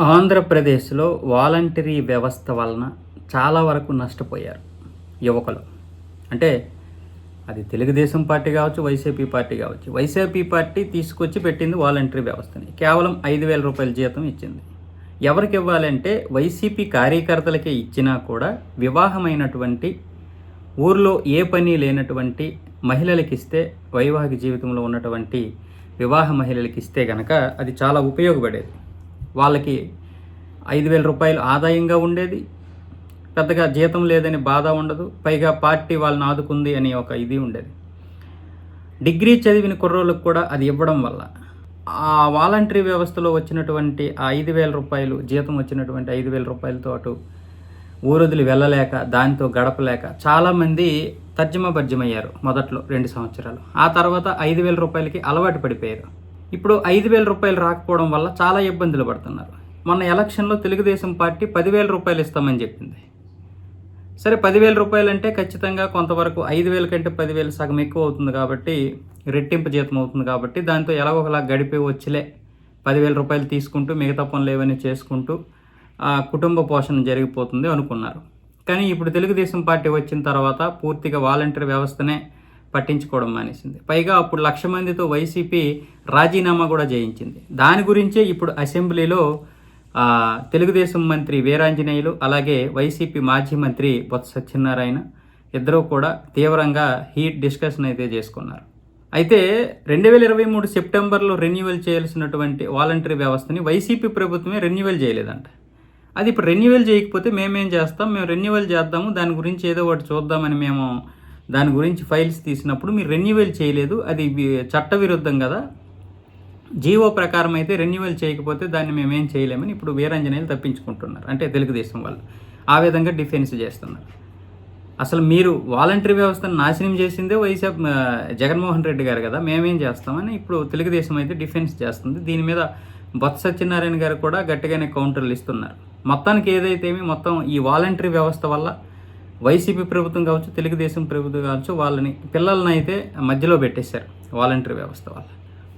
ఆంధ్రప్రదేశ్లో వాలంటరీ వ్యవస్థ వలన చాలా వరకు నష్టపోయారు యువకులు. అంటే అది తెలుగుదేశం పార్టీ కావచ్చు వైసీపీ పార్టీ కావచ్చు. వైసీపీ పార్టీ తీసుకొచ్చి పెట్టింది వాలంటరీ వ్యవస్థని. కేవలం ఐదు వేల రూపాయల జీతం ఇచ్చింది. ఎవరికి ఇవ్వాలంటే వైసీపీ కార్యకర్తలకే ఇచ్చినా కూడా వివాహమైనటువంటి ఊర్లో ఏ పని లేనటువంటి మహిళలకి ఇస్తే వైవాహిక జీవితంలో ఉన్నటువంటి వివాహ మహిళలకి ఇస్తే గనక అది చాలా ఉపయోగపడేది. వాళ్ళకి ఐదు వేల రూపాయలు ఆదాయంగా ఉండేది. పెద్దగా జీతం లేదని బాధ ఉండదు. పైగా పార్టీ వాళ్ళని ఆదుకుంది అని ఒక ఇది ఉండేది. డిగ్రీ చదివిన కుర్రోళ్ళకు కూడా అది ఇవ్వడం వల్ల. ఆ వాలంటరీ వ్యవస్థలో వచ్చినటువంటి ఆ ఐదు వేల రూపాయలు జీతం వచ్చినటువంటి ఐదు వేల రూపాయలతో అటు ఊరొదిలి వెళ్ళలేక దానితో గడపలేక చాలామంది తర్జమ భర్జమయ్యారు మొదట్లో రెండు సంవత్సరాలు. ఆ తర్వాత ఐదు వేల రూపాయలకి అలవాటు పడిపోయారు. ఇప్పుడు ఐదు వేల రూపాయలు రాకపోవడం వల్ల చాలా ఇబ్బందులు పడుతున్నారు. మొన్న ఎలక్షన్లో తెలుగుదేశం పార్టీ పదివేల రూపాయలు ఇస్తామని చెప్పింది. సరే పదివేల రూపాయలు అంటే ఖచ్చితంగా కొంతవరకు ఐదు వేల కంటే పదివేలు సగం ఎక్కువ అవుతుంది కాబట్టి రెట్టింపు జీతం అవుతుంది కాబట్టి దాంతో ఎలాగోలా గడిపే వచ్చిలే. పదివేల రూపాయలు తీసుకుంటూ మిగతా పనులు ఏవైనా చేసుకుంటూ ఆ, కుటుంబ పోషణ జరిగిపోతుంది అనుకున్నారు. కానీ ఇప్పుడు తెలుగుదేశం పార్టీ వచ్చిన తర్వాత పూర్తిగా వాలంటీర్ వ్యవస్థనే పట్టించుకోవడం మానేసింది. పైగా అప్పుడు లక్ష మందితో వైసీపీ రాజీనామా కూడా చేయించింది దాని గురించే ఇప్పుడు అసెంబ్లీలో తెలుగుదేశం మంత్రి వీరాంజనేయులు అలాగే వైసీపీ మాజీ మంత్రి బొత్స సత్యనారాయణ ఇద్దరూ కూడా తీవ్రంగా హీట్ డిస్కషన్ అయితే చేసుకున్నారు. అయితే రెండు వేల ఇరవై మూడు సెప్టెంబర్లో రెన్యువల్ చేయాల్సినటువంటి వాలంటరీ వ్యవస్థని వైసీపీ ప్రభుత్వమే రెన్యువల్ చేయలేదంట. అది ఇప్పుడు రెన్యువల్ చేయకపోతే మేమేం చేస్తాం? మేము రెన్యువల్ చేద్దాము దాని గురించి ఏదో ఒకటి చూద్దామని మేము దాని గురించి ఫైల్స్ తీసినప్పుడు మీరు రెన్యువల్ చేయలేదు అది చట్టవిరుద్ధం కదా. జీవో ప్రకారం అయితే రెన్యువల్ చేయకపోతే దాన్ని మేమేం చేయలేమని ఇప్పుడు వీరాంజనేయులు తప్పించుకుంటున్నారు అంటే తెలుగుదేశం వాళ్ళు. ఆ విధంగా డిఫెన్స్ చేస్తున్నారు. అసలు మీరు వాలంటరీ వ్యవస్థను నాశనం చేసిందే వైఎస్ఆర్ జగన్మోహన్ రెడ్డి గారు కదా మేమేం చేస్తామని ఇప్పుడు తెలుగుదేశం అయితే డిఫెన్స్ చేస్తుంది. దీని మీద బొత్స సత్యనారాయణ గారు కూడా గట్టిగానే కౌంటర్లు ఇస్తున్నారు. మొత్తానికి ఏదైతే మొత్తం ఈ వాలంటరీ వ్యవస్థ వల్ల వైసీపీ ప్రభుత్వం కావచ్చు తెలుగుదేశం ప్రభుత్వం కావచ్చు వాళ్ళని పిల్లల్ని అయితే మధ్యలో పెట్టేశారు వాలంటరీ వ్యవస్థ వల్ల